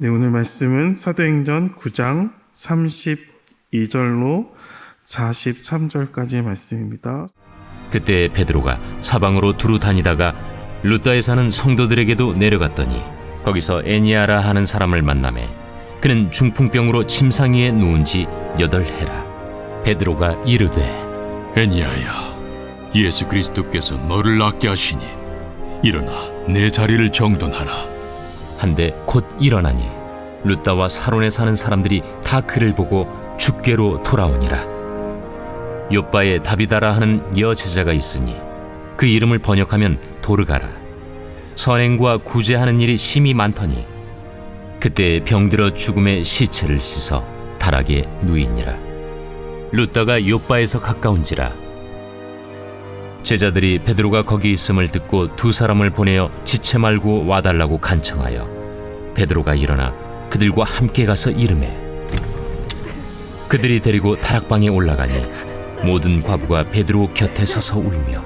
네, 오늘 말씀은 사도행전 9장 32절로 43절까지의 말씀입니다. 그때 베드로가 사방으로 두루 다니다가 루다에 사는 성도들에게도 내려갔더니 거기서 애니아라 하는 사람을 만나매 그는 중풍병으로 침상위에 누운 지 여덟 해라 베드로가 이르되 애니아야, 예수 그리스도께서 너를 낫게 하시니 일어나 내 자리를 정돈하라. 한데 곧 일어나니 루다와 사론에 사는 사람들이 다 그를 보고 죽게로 돌아오니라. 요바에 다비다라 하는 여제자가 있으니 그 이름을 번역하면 도르가라. 선행과 구제하는 일이 심히 많더니 그때 병들어 죽음의 시체를 씻어 다락에 누이니라. 루다가 요바에서 가까운지라 제자들이 베드로가 거기 있음을 듣고 두 사람을 보내어 지체 말고 와달라고 간청하여 베드로가 일어나 그들과 함께 가서 이름해 그들이 데리고 다락방에 올라가니 모든 과부가 베드로 곁에 서서 울며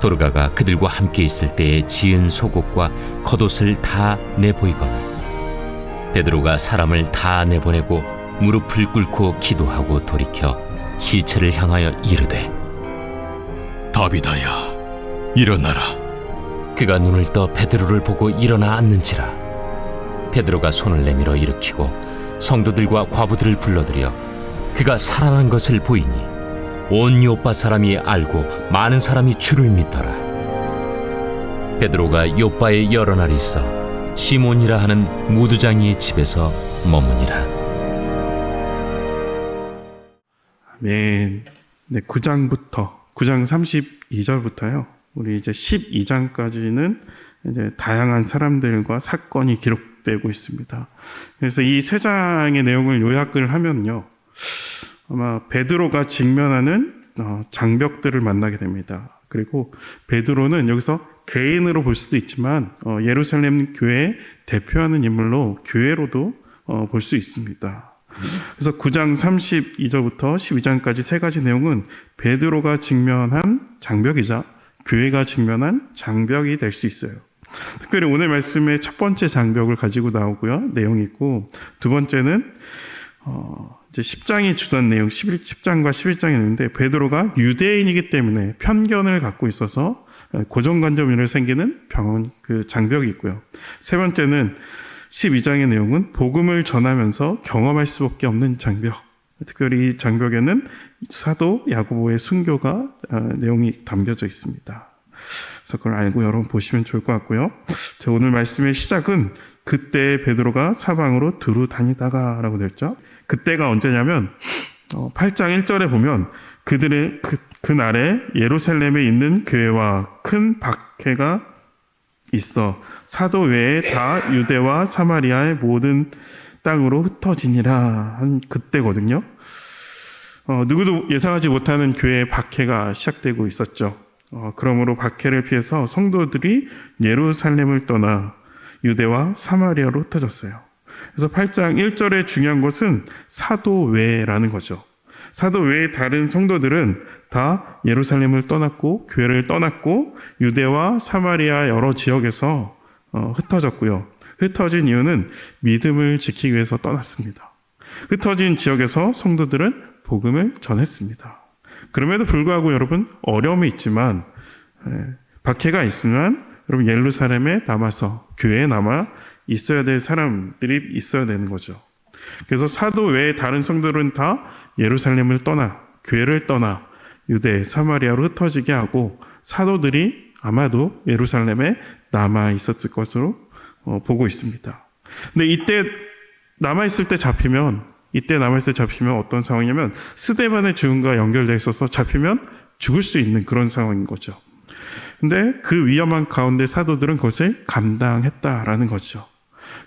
도르가가 그들과 함께 있을 때에 지은 속옷과 겉옷을 다 내보이거나 베드로가 사람을 다 내보내고 무릎을 꿇고 기도하고 돌이켜 시체를 향하여 이르되 다비다야, 일어나라. 그가 눈을 떠 베드로를 보고 일어나 앉는지라 베드로가 손을 내밀어 일으키고 성도들과 과부들을 불러들여 그가 살아난 것을 보이니 온 요빠 사람이 알고 많은 사람이 주를 믿더라 베드로가 요빠에 여러 날 있어 시몬이라 하는 무두장이의 집에서 머무니라 아멘. 네, 9장부터 9장 32절부터요. 우리 이제 12장까지는 이제 다양한 사람들과 사건이 기록되고 있습니다. 그래서 이 세 장의 내용을 요약을 하면요. 아마 베드로가 직면하는 어, 장벽들을 만나게 됩니다. 그리고 베드로는 여기서 개인으로 볼 수도 있지만 어, 예루살렘 교회 대표하는 인물로 교회로도 어, 볼수 있습니다. 그래서 9장 32절부터 12장까지 세 가지 내용은 베드로가 직면한 장벽이자 교회가 직면한 장벽이 될 수 있어요. 특별히 오늘 말씀의 첫 번째 장벽을 가지고 나오고요. 내용이 있고 두 번째는 어, 이제 10장이 주던 내용 11, 10장과 11장이 있는데 베드로가 유대인이기 때문에 편견을 갖고 있어서 고정관념으로 생기는 병원 그 장벽이 있고요. 세 번째는 12장의 내용은 복음을 전하면서 경험할 수밖에 없는 장벽. 특별히 이 장벽에는 사도 야고보의 순교가 어, 내용이 담겨져 있습니다. 그래서 그걸 알고 여러분 보시면 좋을 것 같고요. 자, 오늘 말씀의 시작은 그때 베드로가 사방으로 두루 다니다가라고 되었죠. 그때가 언제냐면 어, 8장 1절에 보면 그들의 그, 그날에 예루살렘에 있는 교회와 큰 박해가 있어 사도 외에 다 유대와 사마리아의 모든 땅으로 흩어지니라 한 그때거든요. 어, 누구도 예상하지 못하는 교회의 박해가 시작되고 있었죠. 어, 그러므로 박해를 피해서 성도들이 예루살렘을 떠나 유대와 사마리아로 흩어졌어요. 그래서 8장 1절의 중요한 것은 사도 외라는 거죠. 사도 외의 다른 성도들은 다 예루살렘을 떠났고 교회를 떠났고 유대와 사마리아 여러 지역에서 어, 흩어졌고요. 흩어진 이유는 믿음을 지키기 위해서 떠났습니다. 흩어진 지역에서 성도들은 복음을 전했습니다. 그럼에도 불구하고 여러분 어려움이 있지만 에, 박해가 있으면 여러분 예루살렘에 남아서 교회에 남아 있어야 될 사람들이 있어야 되는 거죠. 그래서 사도 외에 다른 성도들은 다 예루살렘을 떠나 교회를 떠나 유대 사마리아로 흩어지게 하고 사도들이 아마도 예루살렘에 남아 있었을 것으로 어, 보고 있습니다. 근데 이때 남아 있을 때 잡히면 이때 남아 있을 때 잡히면 어떤 상황이냐면 스데반의 죽음과 연결되어 있어서 잡히면 죽을 수 있는 그런 상황인 거죠. 근데 그 위험한 가운데 사도들은 그것을 감당했다라는 거죠.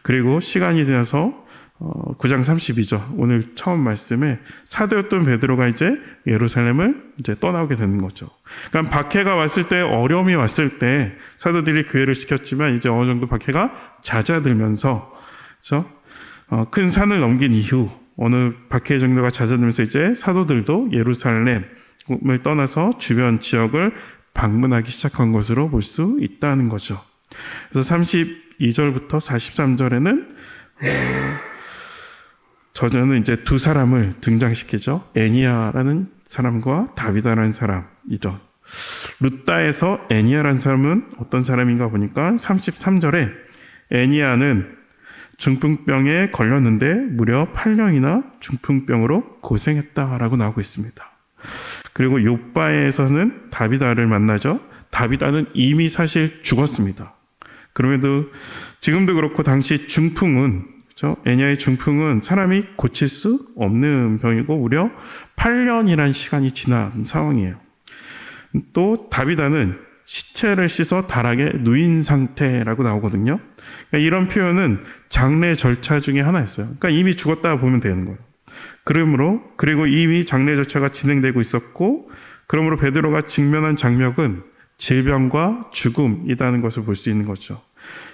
그리고 시간이 지나서 어, 9장 32절 오늘 처음 말씀에 사도였던 베드로가 이제 예루살렘을 이제 떠나게 되는 거죠. 그러니까 박해가 왔을 때 어려움이 왔을 때 사도들이 교회를 지켰지만 이제 어느 정도 박해가 잦아들면서 그렇죠? 어, 큰 산을 넘긴 이후 어느 박해 정도가 잦아들면서 이제 사도들도 예루살렘을 떠나서 주변 지역을 방문하기 시작한 것으로 볼 수 있다는 거죠. 그래서 32절부터 43절에는 저자는 이제 두 사람을 등장시키죠. 애니아라는 사람과 다비다라는 사람이죠. 루따에서 애니아라는 사람은 어떤 사람인가 보니까 33절에 애니아는 중풍병에 걸렸는데 무려 8년이나 중풍병으로 고생했다라고 나오고 있습니다. 그리고 요바에서는 다비다를 만나죠. 다비다는 이미 사실 죽었습니다. 그럼에도 지금도 그렇고 당시 중풍은 그렇죠? 애니아의 중풍은 사람이 고칠 수 없는 병이고 무려 8년이라는 시간이 지난 상황이에요. 또 다비다는 시체를 씻어 다락에 누인 상태라고 나오거든요. 그러니까 이런 표현은 장례 절차 중에 하나였어요. 그러니까 이미 죽었다 보면 되는 거예요. 그러므로 그리고 이미 장례 절차가 진행되고 있었고 그러므로 베드로가 직면한 장면은 질병과 죽음이라는 것을 볼 수 있는 거죠.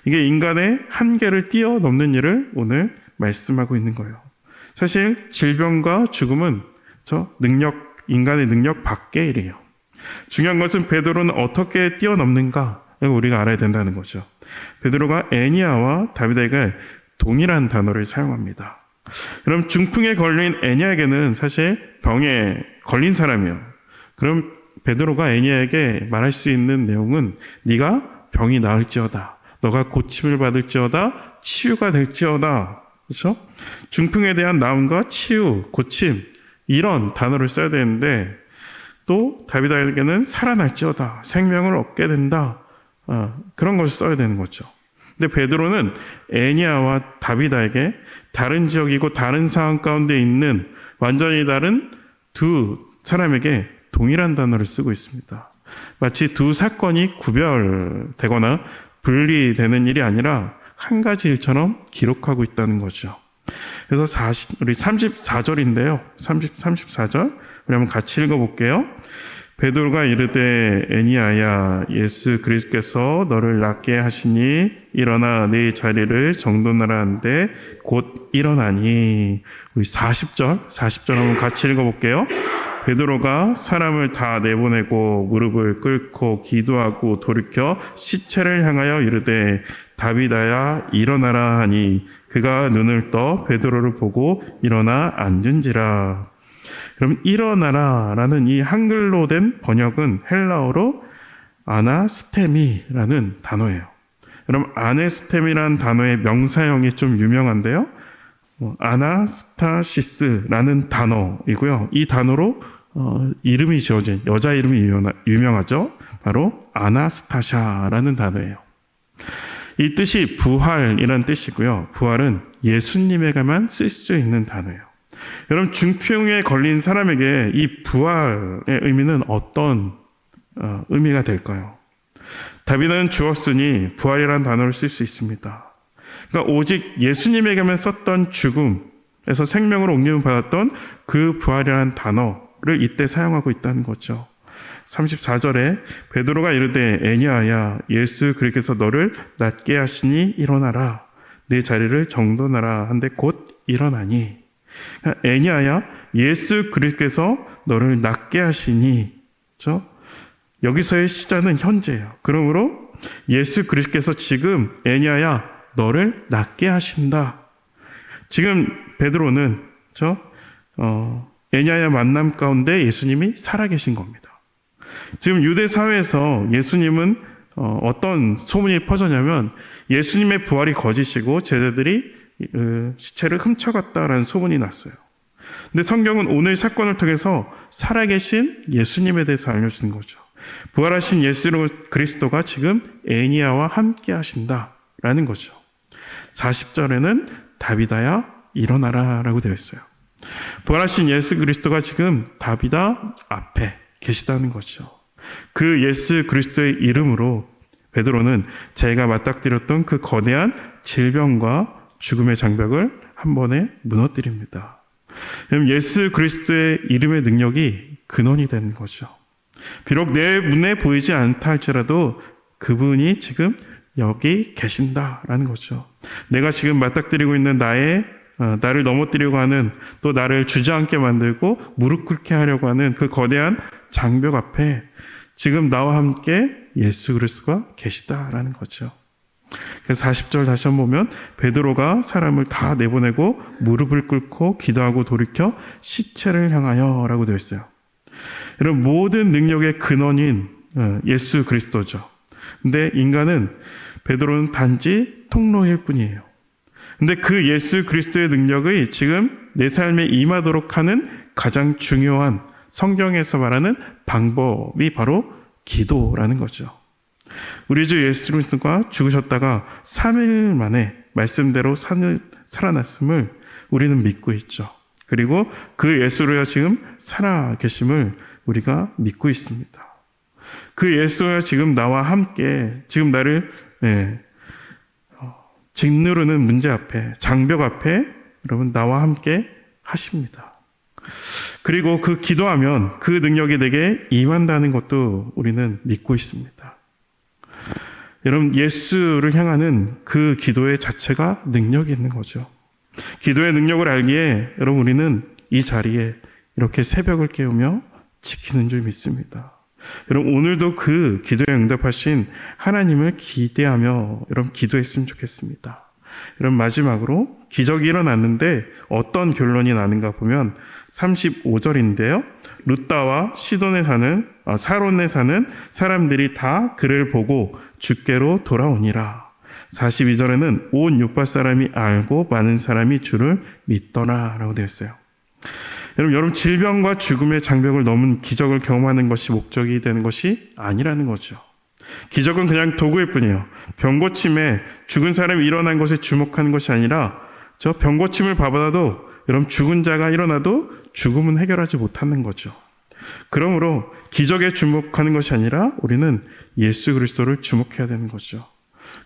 이게 인간의 한계를 뛰어넘는 일을 오늘 말씀하고 있는 거예요. 사실 질병과 죽음은 저 능력 인간의 능력 밖의 일이에요. 중요한 것은 베드로는 어떻게 뛰어넘는가 우리가 알아야 된다는 거죠. 베드로가 애니아와 다비다에게 동일한 단어를 사용합니다. 그럼 중풍에 걸린 애니아에게는 사실 병에 걸린 사람이요. 그럼 베드로가 애니아에게 말할 수 있는 내용은 네가 병이 나을지어다. 너가 고침을 받을지어다. 치유가 될지어다. 그렇죠? 중풍에 대한 나음과 치유, 고침 이런 단어를 써야 되는데 또 다비다에게는 살아날지어다. 생명을 얻게 된다. 어, 그런 것을 써야 되는 거죠. 근데 베드로는 애니아와 다비다에게 다른 지역이고 다른 상황 가운데 있는 완전히 다른 두 사람에게 동일한 단어를 쓰고 있습니다. 마치 두 사건이 구별되거나 분리되는 일이 아니라 한 가지 일처럼 기록하고 있다는 거죠. 그래서 40, 우리 34절인데요. 30, 34절. 우리 한번 같이 읽어볼게요. 베드로가 이르되 애니아야 예수 그리스도께서 너를 낫게 하시니 일어나 네 자리를 정돈하라 한데 곧 일어나니 우리 40절 40절 한번 같이 읽어볼게요. 베드로가 사람을 다 내보내고 무릎을 꿇고 기도하고 돌이켜 시체를 향하여 이르되 다비다야 일어나라 하니 그가 눈을 떠 베드로를 보고 일어나 앉은지라. 그럼 일어나라라는 이 한글로 된 번역은 헬라어로 아나스테미라는 단어예요. 그럼 아네스템이라는 단어의 명사형이 좀 유명한데요. 어, 아나스타시스라는 단어이고요. 이 단어로 어, 이름이 지어진 여자 이름이 유명하, 유명하죠. 바로 아나스타샤라는 단어예요. 이 뜻이 부활이라는 뜻이고요. 부활은 예수님에게만 쓸 수 있는 단어예요. 여러분 중풍에 걸린 사람에게 이 부활의 의미는 어떤 어, 의미가 될까요? 다비드는 죽었으니 부활이라는 단어를 쓸 수 있습니다. 그러니까 오직 예수님에게만 썼던 죽음에서 생명으로 옮김을 받았던 그 부활이라는 단어 를 이때 사용하고 있다는 거죠. 34절에 베드로가 이르되 애니아야 예수 그리스도께서 너를 낫게 하시니 일어나라 내 자리를 정돈하라 한데 곧 일어나니 그러니까 애니아야 예수 그리스도께서 너를 낫게 하시니 저 여기서의 시자는 현재예요. 그러므로 예수 그리스도께서 지금 애니아야 너를 낫게 하신다. 지금 베드로는 저 어, 애니아야 만남 가운데 예수님이 살아계신 겁니다. 지금 유대 사회에서 예수님은 어, 어떤 소문이 퍼졌냐면 예수님의 부활이 거짓이고 제자들이 그 시체를 훔쳐갔다라는 소문이 났어요. 근데 성경은 오늘 사건을 통해서 살아계신 예수님에 대해서 알려주는 거죠. 부활하신 예수 그리스도가 지금 애니아와 함께 하신다라는 거죠. 40절에는 다비다야 일어나라 라고 되어 있어요. 부활하신 예수 그리스도가 지금 다비다 앞에 계시다는 거죠. 그 예수 그리스도의 이름으로 베드로는 제가 맞닥뜨렸던 그 거대한 질병과 죽음의 장벽을 한 번에 무너뜨립니다. 예수 그리스도의 이름의 능력이 근원이 되는 거죠. 비록 내 눈에 보이지 않다 할지라도 그분이 지금 여기 계신다라는 거죠. 내가 지금 맞닥뜨리고 있는 나의 어, 나를 넘어뜨리고 하는 또 나를 주저앉게 만들고 무릎 꿇게 하려고 하는 그 거대한 장벽 앞에 지금 나와 함께 예수 그리스도가 계시다라는 거죠. 그래서 40절 다시 한번 보면 베드로가 사람을 다 내보내고 무릎을 꿇고 기도하고 돌이켜 시체를 향하여라고 되어 있어요. 이런 모든 능력의 근원인 어, 예수 그리스도죠. 근데 인간은 베드로는 단지 통로일 뿐이에요. 근데 그 예수 그리스도의 능력이 지금 내 삶에 임하도록 하는 가장 중요한 성경에서 말하는 방법이 바로 기도라는 거죠. 우리 주 예수 그리스도가 죽으셨다가 3일 만에 말씀대로 산- 살아났음을 우리는 믿고 있죠. 그리고 그 예수로야 지금 살아 계심을 우리가 믿고 있습니다. 그 예수가 지금 나와 함께 지금 나를 예, 어, 짓누르는 문제 앞에 장벽 앞에 여러분 나와 함께 하십니다. 그리고 그 기도하면 그 능력이 내게 임한다는 것도 우리는 믿고 있습니다. 여러분 예수를 향하는 그 기도의 자체가 능력이 있는 거죠. 기도의 능력을 알기에 여러분 우리는 이 자리에 이렇게 새벽을 깨우며 지키는 줄 믿습니다. 여러분 오늘도 그 기도에 응답하신 하나님을 기대하며 여러분 기도했으면 좋겠습니다. 여러분 마지막으로 기적이 일어났는데 어떤 결론이 나는가 보면 35절인데요. 루따와 시돈에 사는 아, 사론에 사는 사람들이 다 그를 보고 주께로 돌아오니라. 42절에는 온 육바 사람이 알고 많은 사람이 주를 믿더라라고 되어 있어요. 여러분, 여러분 질병과 죽음의 장벽을 넘은 기적을 경험하는 것이 목적이 되는 것이 아니라는 거죠. 기적은 그냥 도구일 뿐이에요. 병 고침에 죽은 사람이 일어난 것에 주목하는 것이 아니라 저 병 고침을 봐봐도 여러분 죽은 자가 일어나도 죽음은 해결하지 못하는 거죠. 그러므로 기적에 주목하는 것이 아니라 우리는 예수 그리스도를 주목해야 되는 거죠.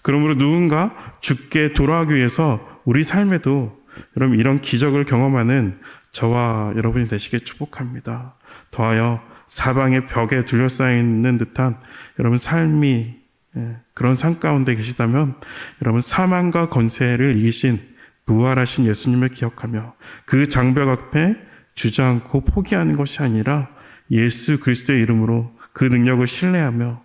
그러므로 누군가 죽게 돌아가기 위해서 우리 삶에도 여러분 이런 기적을 경험하는 저와 여러분이 되시길 축복합니다. 더하여 사방의 벽에 둘러싸여 있는 듯한 여러분 삶이 예, 그런 삶 가운데 계시다면 여러분 사망과 권세를 이기신 부활하신 예수님을 기억하며 그 장벽 앞에 주저앉고 포기하는 것이 아니라 예수 그리스도의 이름으로 그 능력을 신뢰하며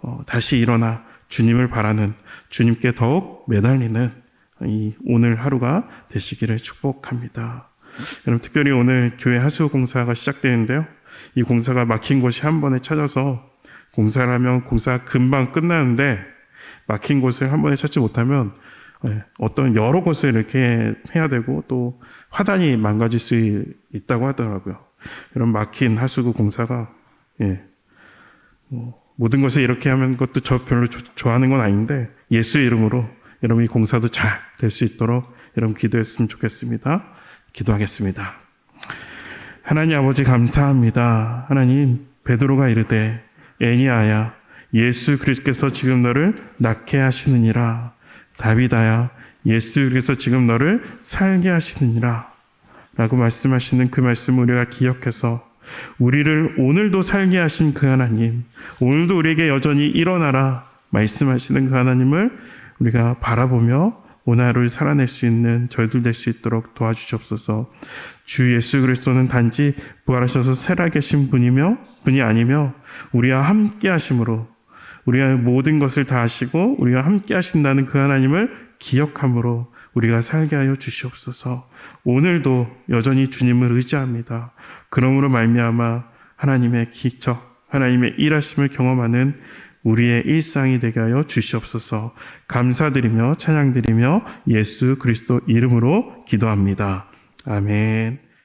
어, 다시 일어나 주님을 바라는 주님께 더욱 매달리는 이 오늘 하루가 되시기를 축복합니다. 여러분 특별히 오늘 교회 하수 공사가 시작되는데요. 이 공사가 막힌 곳이 한 번에 찾아서 공사를 하면 공사가 금방 끝나는데 막힌 곳을 한 번에 찾지 못하면 예, 어떤 여러 곳을 이렇게 해야 되고 또 화단이 망가질 수 있다고 하더라고요. 이런 막힌 하수구 공사가 예, 뭐, 모든 것을 이렇게 하는 것도 저 별로 조- 좋아하는 건 아닌데 예수의 이름으로 여러분 이 공사도 잘 될 수 있도록 여러분 기도했으면 좋겠습니다. 기도하겠습니다. 하나님 아버지 감사합니다. 하나님 베드로가 이르되 애니아야 예수 그리스도께서 지금 너를 낫게 하시느니라 다비다야 예수 그리스도께서 지금 너를 살게 하시느니라 라고 말씀하시는 그 말씀을 우리가 기억해서 우리를 오늘도 살게 하신 그 하나님 오늘도 우리에게 여전히 일어나라 말씀하시는 그 하나님을 우리가 바라보며 오늘 하루를 살아낼 수 있는 저희들 될 수 있도록 도와주시옵소서. 주 예수 그리스도는 단지 부활하셔서 살아계신 분이며 분이 아니며 우리와 함께 하심으로 우리가 모든 것을 다 하시고 우리가 함께 하신다는 그 하나님을 기억함으로 우리가 살게 하여 주시옵소서. 오늘도 여전히 주님을 의지합니다. 그러므로 말미암아 하나님의 기적, 하나님의 일하심을 경험하는 우리의 일상이 되게 하여 주시옵소서. 감사드리며 찬양드리며 예수 그리스도 이름으로 기도합니다. 아멘.